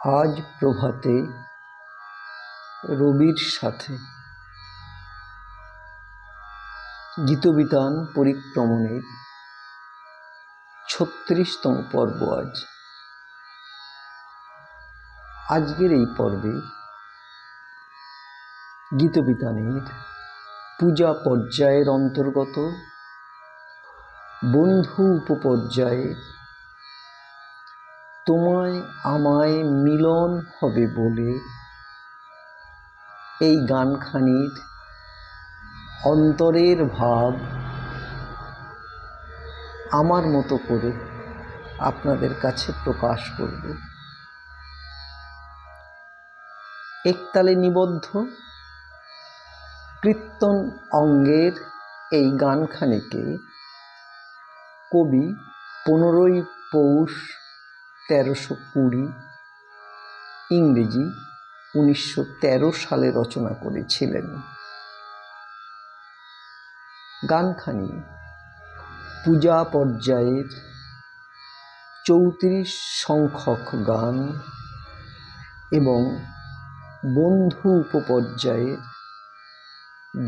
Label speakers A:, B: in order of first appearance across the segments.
A: আজ প্রভাতে রবির সাথে। গীতবিতান পরিক্রমণের ছত্রিশতম পর্ব আজ। আজকের এই পর্বে গীতবিতানের পূজা পর্যায়ের অন্তর্গত বন্ধু উপপর্যায়ে তোমায় আমায় মিলন হবে বলে এই গানখানির অন্তরের ভাব আমার মতো করে আপনাদের কাছে প্রকাশ করব। একতালে নিবদ্ধ, কীর্তন অঙ্গের এই গানখানিকে কবি পনেরোই পৌষ তেরোশো কুড়ি ইংরেজি উনিশশো তেরো সালে রচনা করেছিলেন। গানখানি, পূজা পর্যায়ের চৌত্রিশ সংখ্যক গান এবং বন্ধু উপপর্যায়ের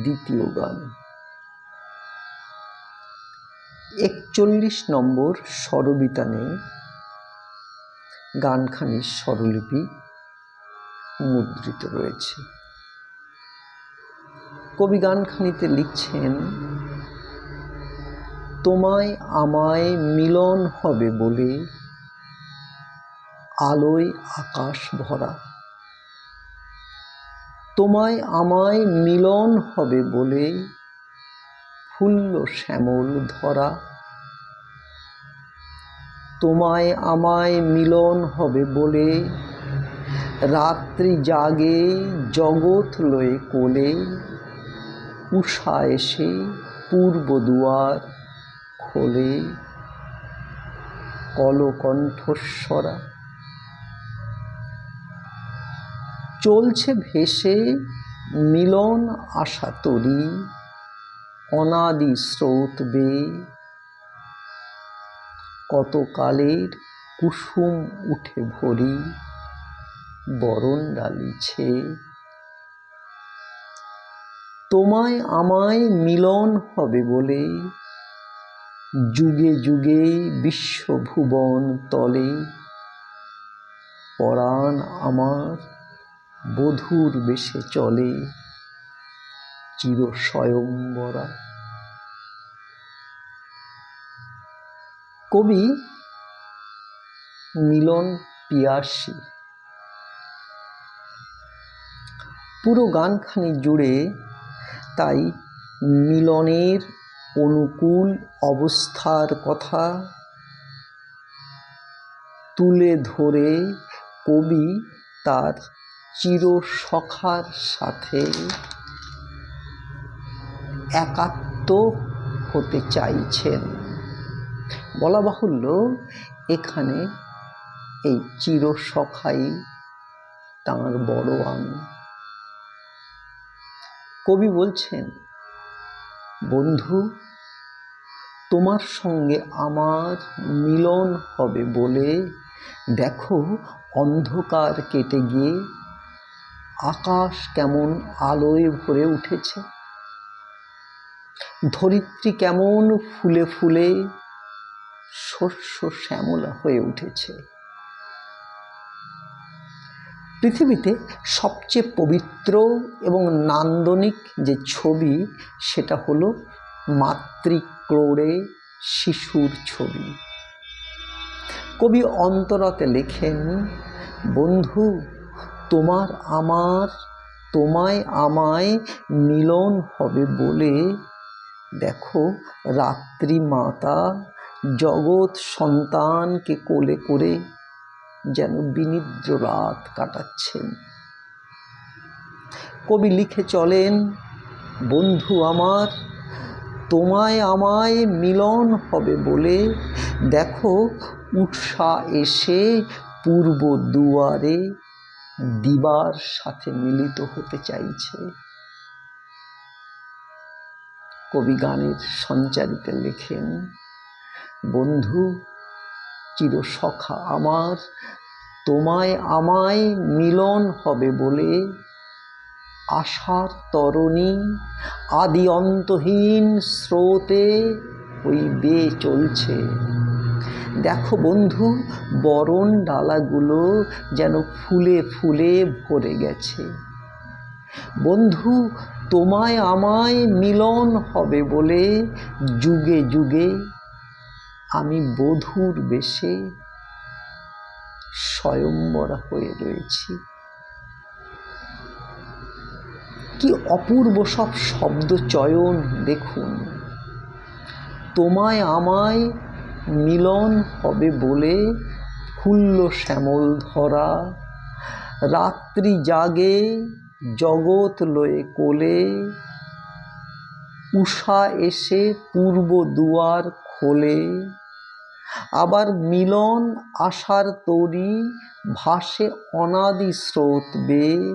A: দ্বিতীয় গান। একচল্লিশ নম্বর স্বরবিতানে গানখানির স্বরলিপি মুদ্রিত রয়েছে। কবি গানখানিতে লিখছেন, তোমায় আমায় মিলন হবে বলে আলোয় আকাশ ভরা। তোমায় আমায় মিলন হবে বলে ফুল্ল শ্যামল ধরা। তোমায় আমায় মিলন হবে বলে রাত্রি জাগে জগৎ লয়ে কোলে, উষা এসে পূর্ব দুয়ার খোলে। কলকণ্ঠস্বরা, চলছে ভেসে মিলন আশা তরি, অনাদি স্রোত বেয়ে কত কালের কুসুম উঠে ভরি বরণ ডালিছে। তোমায় আমায় মিলন হবে বলে যুগে যুগে বিশ্বভুবন তলে। পরাণ আমার বধুর বেশে চলে চির স্বয়ংবরা কবি মিলন পিয়াসী পুরো গানখানি জুড়ে তাই মিলনের অনুকূল অবস্থার কথা তুলে ধরে কবি তার চিরসখার সাথে একাত্ম হতে চাইছেন। বলা বাহুল্য এখানে এই চিরসখাই তাঁর বড় আন কবি বলছেন, বন্ধু, তোমার সঙ্গে আমার মিলন হবে বলে দেখো অন্ধকার কেটে গিয়ে আকাশ কেমন আলোয় ভরে উঠেছে। ধরিত্রী কেমন ফুলে ফুলে শস্য শ্যামলা হয়ে উঠেছে। পৃথিবীতে সবচেয়ে পবিত্র এবং নান্দনিক যে ছবি, সেটা হলো মাতৃক্রোড়ে শিশুর ছবি। কবি অন্তরাতে লেখেন, বন্ধু, তোমার আমার, তোমায় আমায় মিলন হবে বলে দেখো রাত্রি মাতা জগৎ সন্তানকে কোলে করে যেন বিনিদ্র রাত কাটাচ্ছেন। কবি লিখে চলেন, বন্ধু আমার, তোমায় আমায় মিলন হবে বলে দেখো উৎসা এসে পূর্ব দুয়ারে দিবার সাথে মিলিত হতে চাইছে। কবি গানের সঞ্চারিতে লেখেন বন্ধু চিরসখা আমার, তোমায় আমায় মিলন হবে বলে আশার তরণী আদি অন্তহীন স্রোতে ওই বেয়ে চলছে। দেখো বন্ধু, বরণ ডালাগুলো যেন ফুলে ফুলে ভরে গেছে। বন্ধু, তোমায় আমায় মিলন হবে বলে যুগে যুগে আমি বধূর বেশে স্বয়ম্বরা হয়ে রয়েছি। কি অপূর্ব সব শব্দ চয়ন দেখুন। তোমায় আমায় মিলন হবে বলে ফুল্ল শ্যামল ধরা। রাত্রি জাগে জগৎ লয়ে কোলে। উষা এসে পূর্ব দুয়ার খোলে আবার মিলন আশার তরি ভাসে অনাদি স্রোত বেয়ে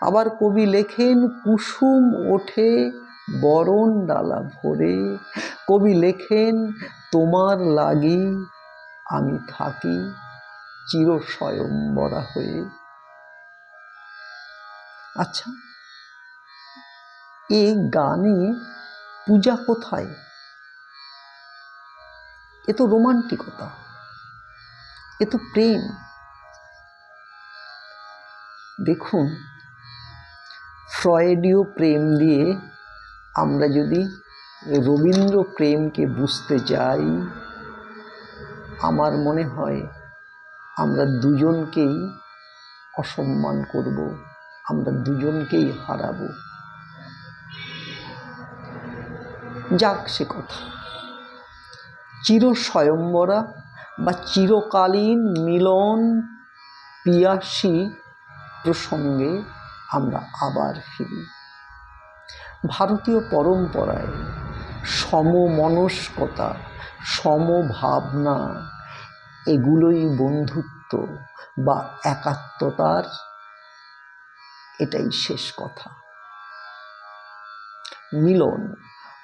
A: আবার কবি লেখেন, কুসুম ওঠে বরণ ডালা ভরে। কবি লেখেন, তোমার লাগি আমি থাকি চির স্বয়ম্বরা হয়ে। আচ্ছা এ গানে পূজা কোথায়? এ তো রোমান্টিকতা, এ তো প্রেম। দেখুন, ফ্রয়েডীয় প্রেম দিয়ে আমরা যদি রবীন্দ্র প্রেমকে বুঝতে যাই আমার মনে হয় আমরা দুজনকেই অসম্মান করব, আমরা দুজনকেই হারাবো। যাক সে কথা। চির স্বয়ম্বরা বা চিরকালীন মিলন পিয়াসী প্রসঙ্গে আমরা আবার ফিরি। ভারতীয় পরম্পরায় সমমনস্কতা, সমভাবনা, এগুলোই বন্ধুত্ব বা একাত্মতার এটাই শেষ কথা। মিলন,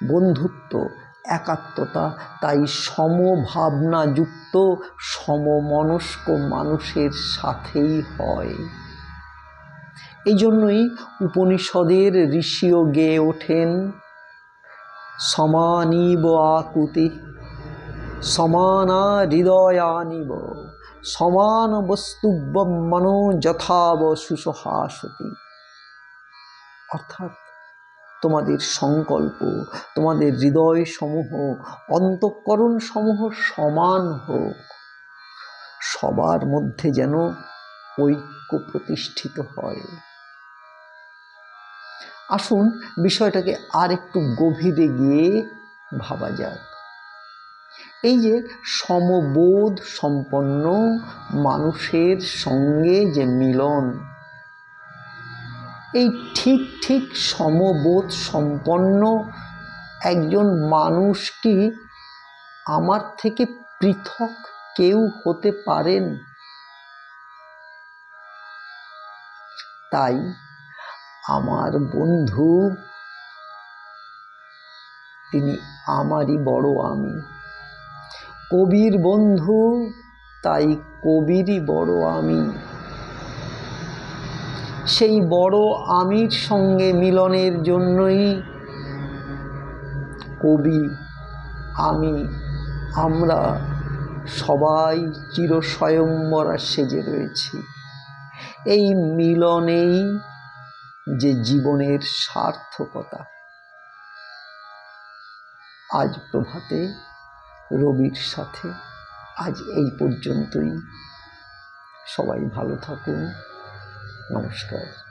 A: বন্ধুত্ব একাত্মতা, তাই সমভাবনাযুক্ত সমমনস্ক মানুষের সাথেই হয়। এই জন্যই উপনিষদের ঋষিও গেয়ে ওঠেন, সমানিব আকুতি সমানা হৃদয়ানিব সমান বস্তুব্য মনো যথাব সুসহাসতি। অর্থাৎ তোমাদের সংকল্প, তোমাদের হৃদয় সমূহ অন্তঃকরণ সমূহ সমান হোক। সবার মধ্যে যেন ঐক্য প্রতিষ্ঠিত হয়। আসুন বিষয়টাকে আর একটু গভীরে গিয়ে ভাবা যাক। এই যে সমবোধ সম্পন্ন মানুষের সঙ্গে যে মিলন এই ঠিক ঠিক সমবোধ সম্পন্ন একজন মানুষ কি আমার থেকে পৃথক কেউ হতে পারেন? তাই আমার বন্ধু, তিনি আমারই বড় আমি। কবির বন্ধু, তাই কবিরই বড় আমি। সেই বড় আমির সঙ্গে মিলনের জন্যই কবি, আমি, আমরা সবাই চির স্বয়ম্বরা সেজে রয়েছি। এই মিলনেই যে জীবনের সার্থকতা। আজ প্রভাতে, রবির সাথে, আজ এই পর্যন্তই। সবাই ভালো থাকুন। নমস্কার।